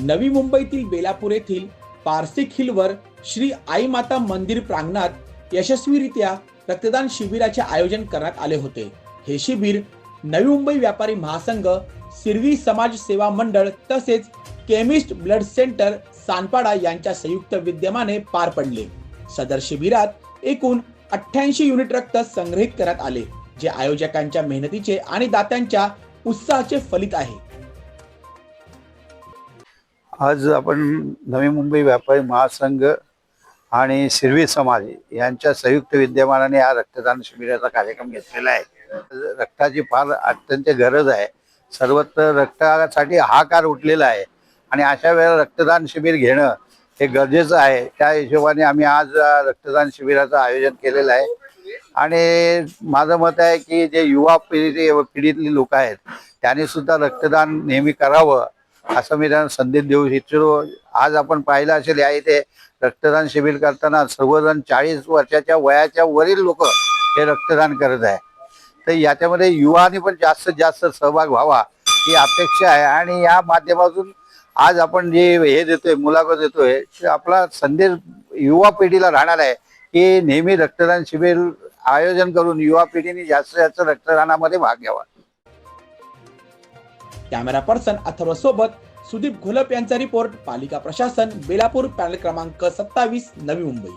नवी मुंबईतील बेलापूर येथील पारसिक हिलवर श्री आई माता मंदिर प्रांगणात यशस्वीरित्या रक्तदान शिबिराचे आयोजन करण्यात आले होते. हे शिबिर नवी मुंबई व्यापारी महासंघ सिरवी समाज सेवा मंडळ तसेच केमिस्ट ब्लड सेंटर सानपाडा यांच्या संयुक्त विद्यमाने पार पडले. सदर शिबिरात एकूण अठ्ठ्याऐंशी युनिट रक्त संग्रहित करण्यात आले जे आयोजकांच्या मेहनतीचे आणि दात्यांच्या उत्साहाचे फलित आहे. आज आपण नवी मुंबई व्यापारी महासंघ आणि शिरवी समाज यांच्या संयुक्त विद्यमानाने हा रक्तदान शिबिराचा कार्यक्रम घेतलेला आहे. रक्ताची फार अत्यंत गरज आहे. सर्वत्र रक्तासाठी हाकार उठलेला आहे. आणि अशा वेळेला रक्तदान शिबिर घेणं हे गरजेचं आहे. त्या हिशोबाने आम्ही आज रक्तदान शिबिराचं आयोजन केलेलं आहे. आणि माझं मत आहे की जे युवा पिढी पिढीतली लोक आहेत त्यांनी सुद्धा रक्तदान नेहमी करावं. असं मी त्यांना संदेश देऊ इच्छितो. आज आपण पाहिलं असेल या इथे रक्तदान शिबिर करताना सर्वजण चाळीस वर्षाच्या वयाच्या वरील लोक हे रक्तदान करत आहे. तर याच्यामध्ये युवानी पण जास्तीत जास्त सहभाग व्हावा ही अपेक्षा आहे. आणि या माध्यमातून आज आपण जे हे देतोय मुलाखत देतोय आपला संदेश युवा पिढीला राहणार आहे की नेहमी रक्तदान शिबिर आयोजन करून युवा पिढीने जास्तीत जास्त रक्तदानामध्ये भाग घ्यावा. कॅमेरा पर्सन अथर्व सोबत सुदीप घोलप यांचा रिपोर्ट पालिका प्रशासन बेलापूर पॅनल क्रमांक सत्तावीस नवी मुंबई.